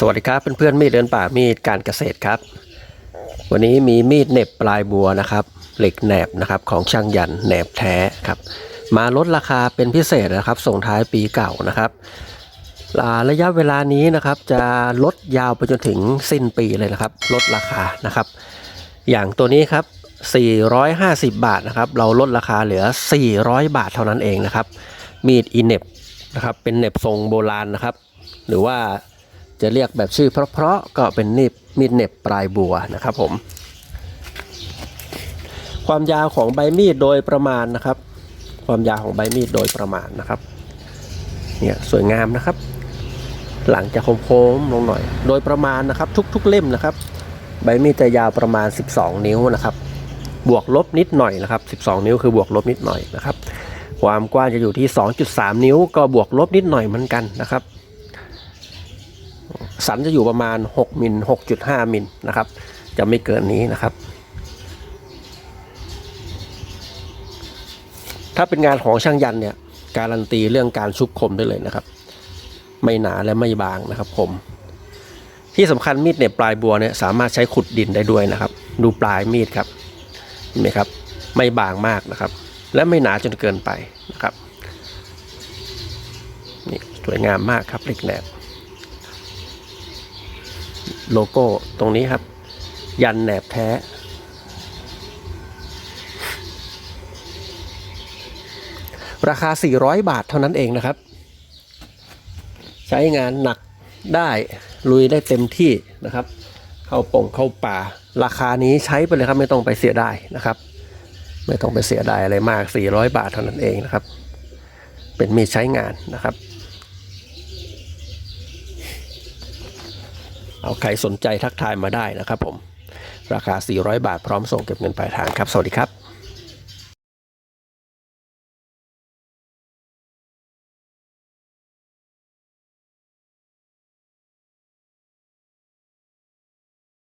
สวัสดีครับเพื่อนๆมีดเดินป่ามีดการเกษตรครับ วันนี้มีมีดเน็บปลายบัวนะครับ เหล็กแหนบนะครับของช่างยันแหนบแท้ครับ มาลดราคาเป็นพิเศษนะครับส่งท้ายปีเก่านะครับระยะเวลานี้นะครับจะลดยาวไปจนถึงสิ้นปีเลยนะครับ ลดราคานะครับ อย่างตัวนี้ครับ 450 บาทนะครับ เราลดราคาเหลือ 400 บาทเท่านั้นเองนะครับ มีดอีเน็บนะครับเป็นเน็บทรงโบราณนะครับ หรือว่า จะเรียกแบบชื่อเพราะๆก็เป็นนิบมีดเน็บปลายบัวนะครับผม ความยาวของใบมีดโดยประมาณนะครับ ความยาวของใบมีดโดยประมาณนะครับเนี่ยสวยงามนะครับ หลังจะโค้งๆลงหน่อย โดยประมาณนะครับ ทุกๆเล่มนะครับ ใบมีดจะยาวประมาณ 12 นิ้วนะครับ บวกลบนิดหน่อยนะครับ 12 นิ้วคือบวกลบนิดหน่อยนะครับ ความกว้างจะอยู่ที่ 2.3 นิ้ว ก็บวกลบนิดหน่อยเหมือนกันนะครับ สันจะอยู่ประมาณ 6มิล6.5มิลนะครับ จะไม่เกินนี้นะครับ ถ้าเป็นงานของช่างยันเนี่ย การันตีเรื่องการชุบคมได้เลยนะครับ ไม่หนาและไม่บางนะครับคมที่สำคัญมีดเหน็บปลายบัวเนี่ยสามารถใช้ขุดดินได้ด้วยนะครับ ดูปลายมีดครับเห็นไหมครับ ไม่บางมากนะครับ และไม่หนาจนเกินไปนะครับนี่สวยงามมากครับเล็กแหนบ โลโก้ตรงนี้ครับ ยันแหนบแท้ ราคา 400 บาทเท่านั้นเองนะครับ ใช้งานหนักได้ลุยได้เต็มที่นะครับ เข้าป่งเข้าป่า ราคานี้ใช้ไปเลยครับไม่ต้องไปเสียดายนะครับ ไม่ต้องไปเสียดายอะไรมาก 400 บาทเท่านั้นเองนะครับ เป็นมีใช้งานนะครับ เอาใครสนใจทักทายมาได้นะครับผม ราคา 400 บาทพร้อมส่งเก็บเงินปลายทางครับ สวัสดีครับ